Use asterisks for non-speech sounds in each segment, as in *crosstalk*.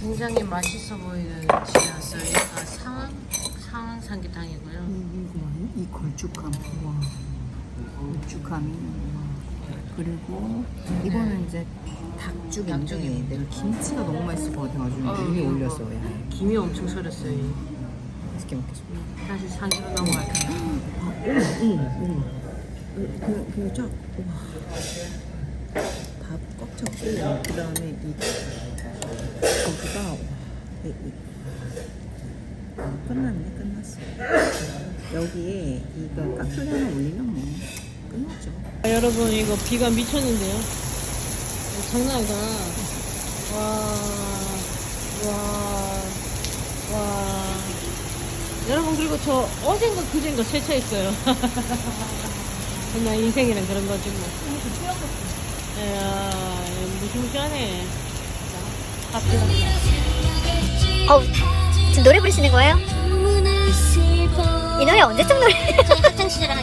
굉장히 맛있어 보이는 집이었어요. 여기가 상황 상황 삼계탕이고요. 이, 이 걸쭉함. 와. 걸쭉함이. 그리고 이거는 이제 닭죽인데. 내가 김치가 너무 맛있을 것 같아가지고 어, 위에 이거. 올렸어. 야, 김이 엄청 서렸어요. 맛있게 먹겠습니다. 다시 상기로 넘어갈게요. 응, 응. 그, 그, 쫙. 와. 밥 꽉 찼고, 그 다음에 이, 어, 끝났네, 끝났어. 여기에 이거 까플레 하나 올리면 뭐, 끝났죠. 아, 여러분 이거 비가 미쳤는데요. 장난 아니다. 와, 와, 와. 여러분 그리고 저 어젠가 그젠가 세차했어요. *laughs* 정말 인생이란 그런 거지 뭐. 이야, 무시무시하네. 갑시다. 어우, 지금 노래 부르시는 거예요? 이 노래 언제쯤 노래? 학창 *laughs* 않아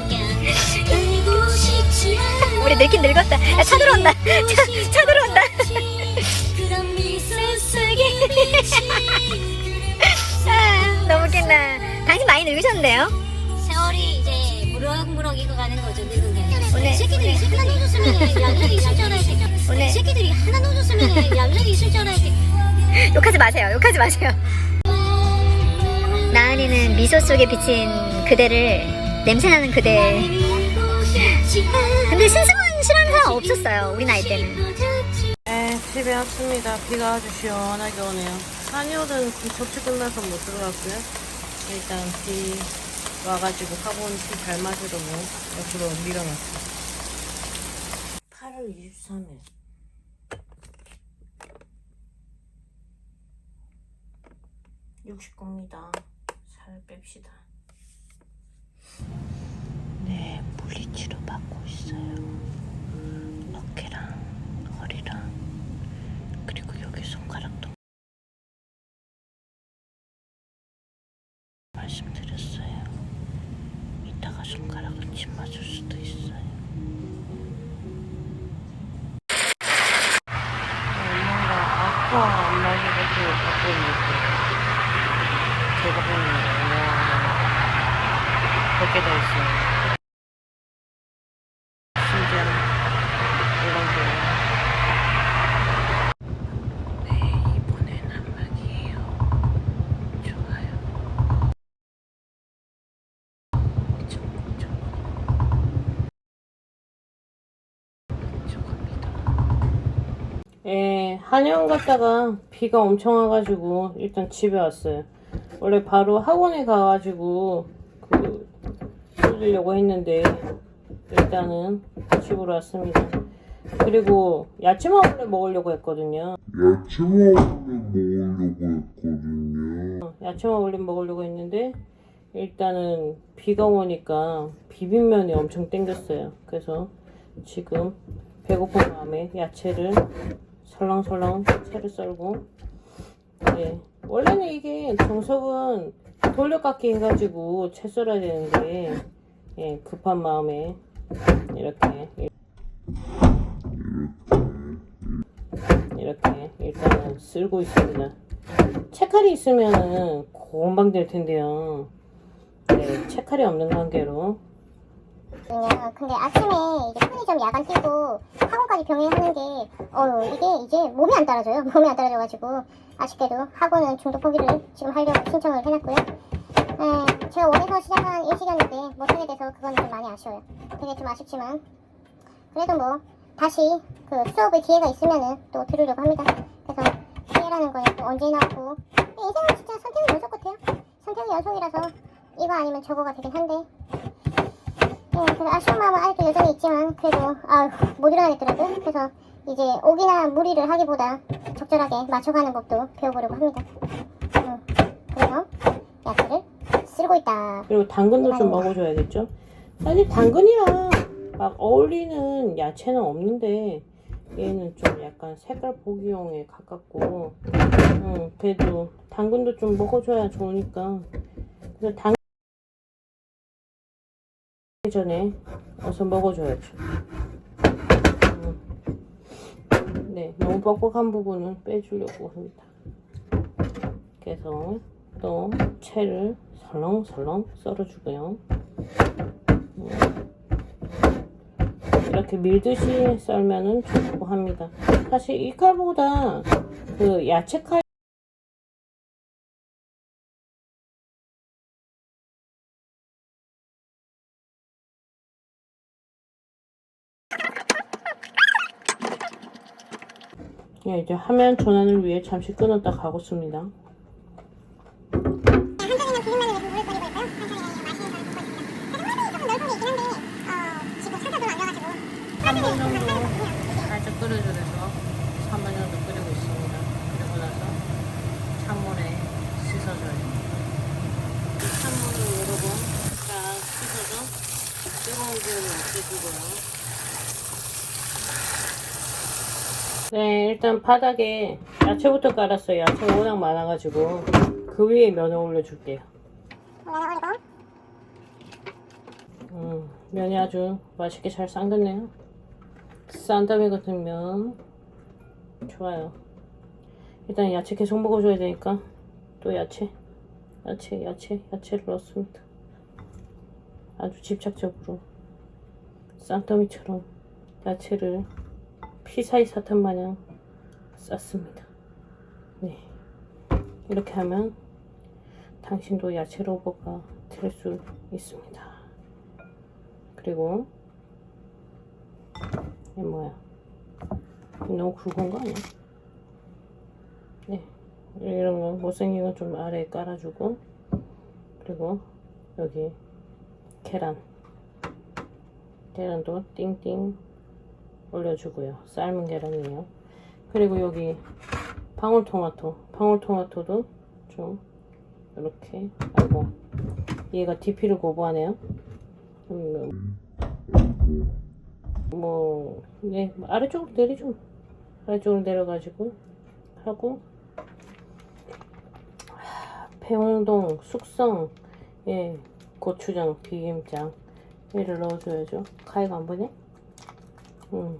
우리 늙긴 늙었다. 야, 차 들어온다. *laughs* 차, 차 들어온다. *laughs* 아, 너무 웃긴다. 당신 많이 늙으셨는데요? 세월이 이제 무럭무럭 익어가는 거죠 늙은 게 오늘- 새끼들이 하나 놓줬으면 *laughs* 얌전히 있을 줄 알았지 오늘- 새끼들이 하나 놓줬으면 얌전히 있을 줄 알았지 욕하지 마세요. 욕하지 마세요. 나은이는 미소 속에 비친 그대를 냄새나는 그대. 근데 신승은 싫어하는 사람 없었어요. 우리 나이 때는. 네, 집에 왔습니다. 비가 아주 시원하게 오네요. 한여는 접시 끝나서 못 들어갔고요. 일단 비 와가지고 잘 맞으러 뭐 옆으로 밀어놨어요. 8월 23일. 육식겁니다. 살 뺍시다. 네, 물리치료 받고 있어요. 어깨랑 허리랑 그리고 여기 손가락도 말씀드렸어요. 이따가 손가락은 침 맞을 수도 있어요. 엄마가 아쿠아 안마기 것을 갖고 있는데 제가 보는 거예요. 몇개더 있어요. 신기한 이런 거. 네, 이번엔 안마기예요. 좋아요. 이쪽, 이쪽. 이쪽입니다. 예, 한양 갔다가 비가 엄청 와가지고 일단 집에 왔어요. 원래 바로 학원에 가가지고 그 쏠리려고 했는데 일단은 집으로 왔습니다. 그리고 야채만 원래 먹으려고 했거든요. 야채만 먹으려고 했거든요. 올려 먹으려고 했는데 일단은 비가 오니까 비빔면이 엄청 땡겼어요. 그래서 지금 배고픈 마음에 야채를 설렁설렁 채를 썰고 예. 원래는 이게 정석은 돌려깎기 해가지고 채 썰어야 되는데 예, 급한 마음에 이렇게 이렇게 일단은 쓸고 있습니다. 채칼이 있으면은 금방 될 텐데요. 네, 채칼이 없는 관계로 왜냐면 근데 아침에 이제 편의점 야간 뛰고 학원까지 병행하는 게 어, 이게 이제 몸이 안 따라줘요. *laughs* 몸이 안 따라줘가지고 아쉽게도 학원은 중도 포기를 지금 하려고 신청을 해놨고요. 에, 제가 원해서 시작한 일시간인데 못하게 돼서 그건 좀 많이 아쉬워요. 되게 좀 아쉽지만 그래도 뭐 다시 그 수업의 기회가 있으면은 또 들으려고 합니다. 그래서 기회라는 거는 또 언제나 없고 인생은 진짜 선택의 연속 같아요. 선택의 연속이라서 이거 아니면 저거가 되긴 한데 네, 그래 아쉬운 마음은 아직도 여전히 있지만 그래도 아못 일어나겠더라고요. 그래서 이제 오기나 무리를 하기보다 적절하게 맞춰가는 법도 배워보려고 합니다. 음, 그래서 야채를 쓸고 있다. 그리고 당근도 좀 먹어줘야겠죠. 사실 당근이랑 막 어울리는 야채는 없는데 얘는 좀 약간 색깔 보기용에 가깝고 음, 그래도 당근도 좀 먹어줘야 좋으니까 그래서 당 전에 어서 먹어줘야죠. 음. 네, 너무 뻑뻑한 부분은 빼주려고 합니다. 그래서 또 채를 설렁설렁 썰어주고요. 음. 이렇게 밀듯이 썰면은 좋고 합니다. 사실 이 칼보다 그 야채 칼 예, 이제 화면 전환을 위해 잠시 끊었다 볶고 있습니다. 근데 화면이 조금 넓은 게 있긴 한데 어, 지금 살짝도 안 가가지고 3분 정도 살짝 끓여주면서 3분 정도 끓이고 있습니다. 그리고 나서 찬물에 씻어줘요. 찬물을 여러 번 딱 씻어서 뜨거운 기운을 없애주고요. 네, 일단 바닥에 야채부터 깔았어요. 야채가 워낙 많아가지고 그 위에 면을 올려줄게요. 음, 면이 아주 맛있게 잘 삶겼네요. 싼다미 같은 면 좋아요. 일단 야채 계속 먹어줘야 되니까 또 야채, 야채, 야채, 야채를 넣습니다. 아주 집착적으로 싼더미처럼 야채를 피사이 사탕 마냥 쌌습니다. 네, 이렇게 하면 당신도 야채 로버가 될 수 있습니다. 그리고 이게 뭐야? 너무 굵은 거 아니야? 네, 이런 거 못생긴 거 좀 아래에 깔아주고 그리고 여기 계란 계란도 띵띵 올려주고요. 삶은 계란이에요. 그리고 여기 방울토마토 방울토마토도 좀 이렇게 아이고 얘가 DP를 거부하네요. 음, 뭐, 네, 아래쪽으로 내리죠. 아래쪽으로 내려가지고 하고 하, 배홍동, 숙성, 예, 고추장, 비김장 얘를 넣어줘야죠. 가위가 안 보네? 음.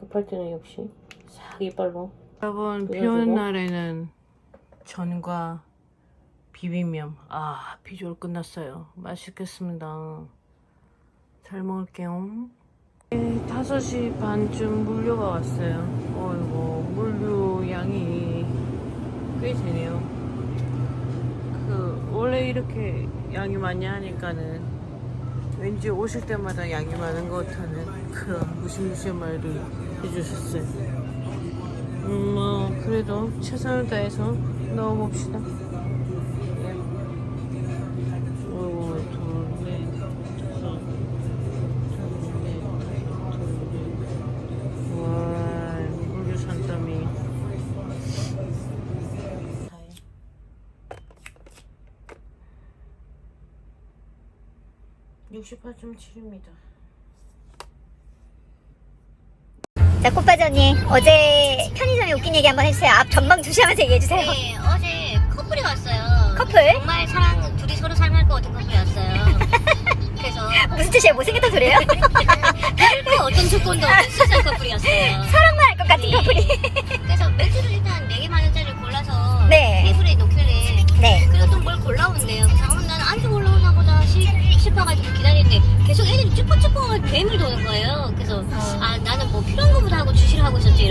급할 때는 역시 싹 이빨로. 여러분, 비 오는 날에는 전과 비빔면. 아, 비주얼 끝났어요. 맛있겠습니다. 잘 먹을게요. 네, 5시 반쯤 물류가 왔어요. 어이구, 물류 양이 꽤 되네요. 그, 원래 이렇게 양이 많이 하니까는 왠지 오실 때마다 양이 많은 것 같다는 그런 무시무시한 말을 해주셨어요. 음, 뭐, 그래도 최선을 다해서 넣어봅시다. 68.7입니다. 자, 언니. 어제 편의점에 웃긴 얘기 한번 해주세요. 앞 전방 주시하면서 얘기해주세요. 네, 어제 커플이 왔어요. 커플? 정말 사랑, 둘이 서로 사랑할 것 같은 커플이 왔어요. *laughs* 그래서 무슨 뜻이에요? 못생겼다 소리예요? *laughs* 그 어떤 조건도 없는 수상 커플이었어요. 사랑만 할 것 같은 네. 커플이.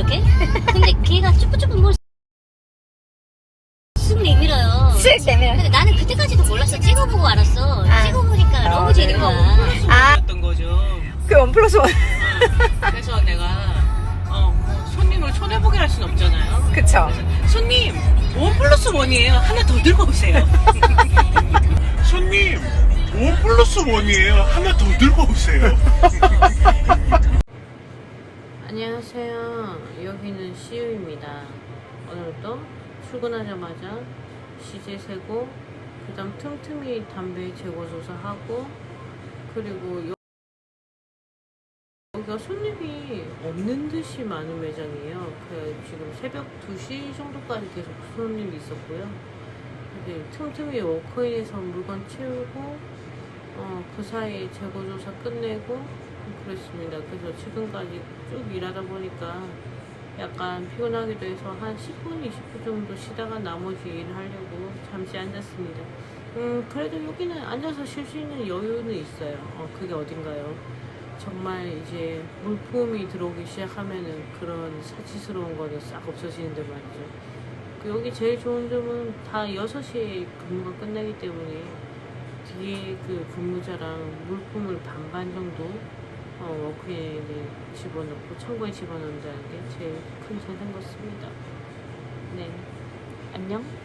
이렇게. 근데 걔가 쭈뼛쭈뼛 뭘쓱 내밀어요. 쓱 내면. 근데 나는 그때까지도 몰랐어. 찍어보고 알았어. 아. 찍어보니까 러브젤인 거야. 아, 던 거죠. 그원 플러스 원. 그래서 내가 어, 뭐 손님을 초대보게 할 순 없잖아요. 그쵸. 손님 원 플러스 원이에요. 하나 더 들고 오세요. *laughs* 손님, 원 플러스 원이에요. 하나 더 들고 오세요. *laughs* 안녕하세요. 여기는 시유입니다. 오늘도 출근하자마자 시제 세고 그 다음 틈틈이 담배 재고 조사 하고 그리고 여- 여기가 손님이 없는 듯이 많은 매장이에요. 그 지금 새벽 2시 정도까지 계속 손님이 있었고요. 틈틈이 워커인에서 물건 채우고 어, 그 사이에 재고조사 끝내고 그랬습니다. 그래서 지금까지 쭉 일하다 보니까 약간 피곤하기도 해서 한 10분, 20분 정도 쉬다가 나머지 일을 하려고 잠시 앉았습니다. 음, 그래도 여기는 앉아서 쉴 수 있는 여유는 있어요. 어, 그게 어딘가요? 정말 이제 물품이 들어오기 시작하면은 그런 사치스러운 거는 싹 없어지는데 말이죠. 그 여기 제일 좋은 점은 다 6시에 근무가 끝나기 때문에 뒤에 그 근무자랑 물품을 반반 정도 어, 워크인에 집어넣고 창고에 집어넣는다는 게 제일 큰 장단 같습니다. 네. 안녕.